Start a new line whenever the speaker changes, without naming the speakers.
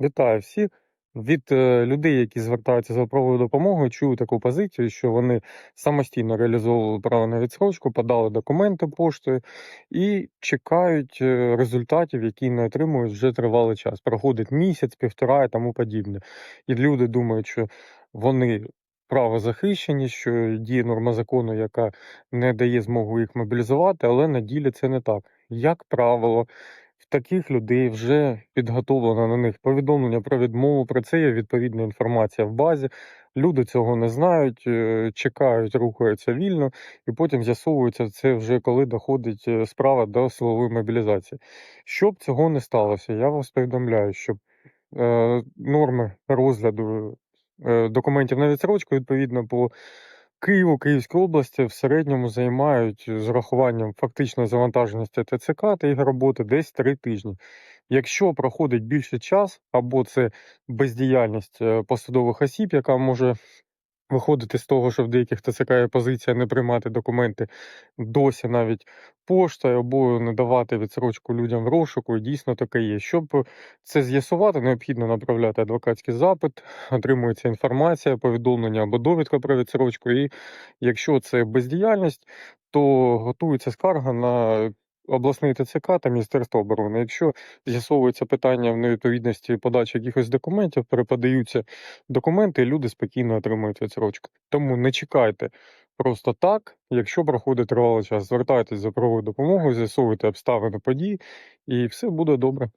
Вітаю всіх. Від е, людей, які звертаються за правовою допомогою, чую таку позицію, що вони самостійно реалізовували право на відсрочку, подали документи поштою і чекають е, результатів, які не отримують вже тривалий час. Проходить місяць, півтора і тому подібне. І люди думають, що вони правозахищені, що діє норма закону, яка не дає змогу їх мобілізувати, але на ділі це не так. Як правило, таких людей вже підготовлено на них повідомлення про відмову. Про це є відповідна інформація в базі. Люди цього не знають, е, чекають, рухаються вільно, і потім з'ясовується це вже коли доходить е, справа до силової мобілізації. Щоб цього не сталося, я вас повідомляю, щоб е, норми розгляду е, документів на відсрочку відповідно по Києву, Київській області в середньому займають з урахуванням фактичної завантаженості ТЦК та їх роботи десь 3 тижні. Якщо проходить більше час, або це бездіяльність е, посадових осіб, яка може виходити з того, що в деяких ТЦК є позиція не приймати документи досі навіть поштою, або не давати відсрочку людям в розшуку, і дійсно таке є. Щоб це з'ясувати, необхідно направляти адвокатський запит, отримується інформація, повідомлення або довідка про відсрочку. І якщо це бездіяльність, то готується скарга на обласний ТЦК та Міністерство оборони. Якщо з'ясовується питання в невідповідності подачі якихось документів, переподаються документи, і люди спокійно отримують відсрочку. Тому не чекайте просто так. Якщо проходить тривалий час, звертайтесь за правовою допомогою, з'ясовуйте обставини подій, і все буде добре.